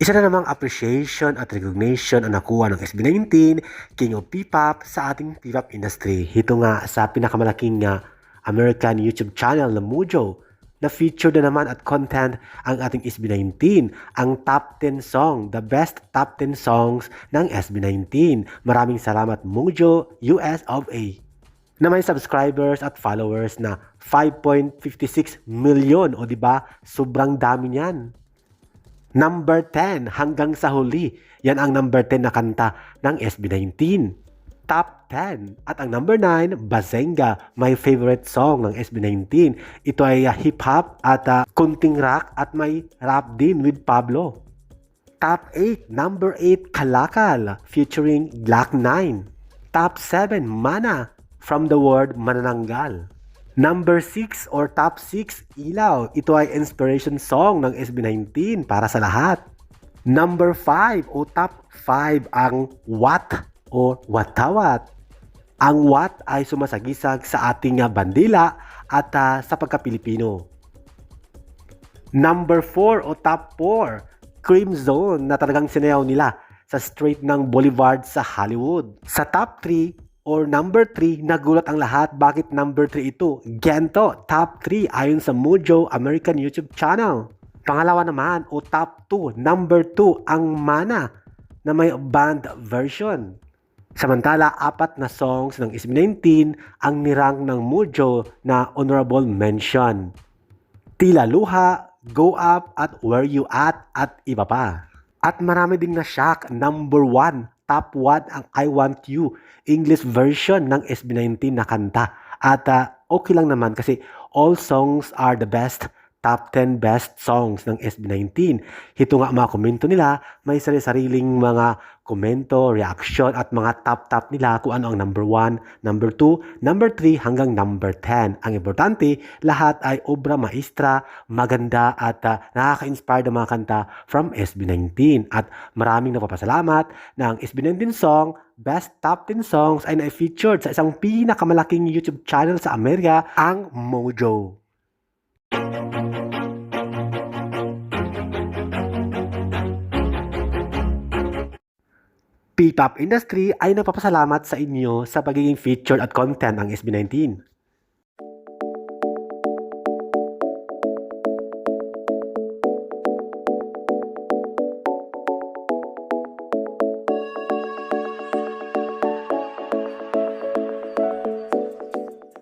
Isa na namang appreciation at recognition ang nakuha ng SB19, King of P-pop sa ating P-pop industry. Ito nga sa pinakamalaking nga American YouTube channel na Mujo na feature na naman at content ang ating SB19, ang top 10 song, the best top 10 songs ng SB19. Maraming salamat Mujo US of A na may subscribers at followers na 5.56 million o di ba? Sobrang dami niyan. Number 10 hanggang sa huli. Yan ang number 10 na kanta ng SB19. Top 10. At ang number 9, Bazenga, my favorite song ng SB19. Ito ay uh, hip-hop at uh, kunting rock at may rap din with Pablo. Top 8, number 8, Kalakal, featuring Black 9. Top 7, Mana, from the word manananggal. Number 6 or top 6, Ilaw. Ito ay inspiration song ng SB19 para sa lahat. Number 5 o top 5 ang Wat o Watawat. Ang Wat ay sumasagisag sa ating bandila at ah, sa pagka-Pilipino. Number 4 o top 4, Cream Zone na talagang sinayaw nila sa street ng Boulevard sa Hollywood. Sa top 3 or number 3, nagulat ang lahat bakit number 3 ito. Gento, top 3 ayon sa Mojo American YouTube channel. Pangalawa naman o top 2, number 2 ang Mana na may band version. Samantala, apat na songs ng SB19 ang nirang ng Mojo na honorable mention. Tila Luha, Go Up at Where You At at iba pa. At marami ding na shock number 1, top 1 ang I Want You English version ng SB19 na kanta. At ah, okay lang naman kasi all songs are the best top 10 best songs ng SB19. Ito nga mga komento nila, may sarili-sariling mga komento, reaction at mga top-top nila kung ano ang number 1, number 2, number 3 hanggang number 10. Ang importante, lahat ay obra maestra, maganda at uh, nakaka-inspire ng mga kanta from SB19. At maraming napapasalamat na ang SB19 song Best Top 10 Songs ay na-featured sa isang pinakamalaking YouTube channel sa Amerika, ang Mojo. P-pop industry ay nagpapasalamat sa inyo sa pagiging featured at content ng SB19.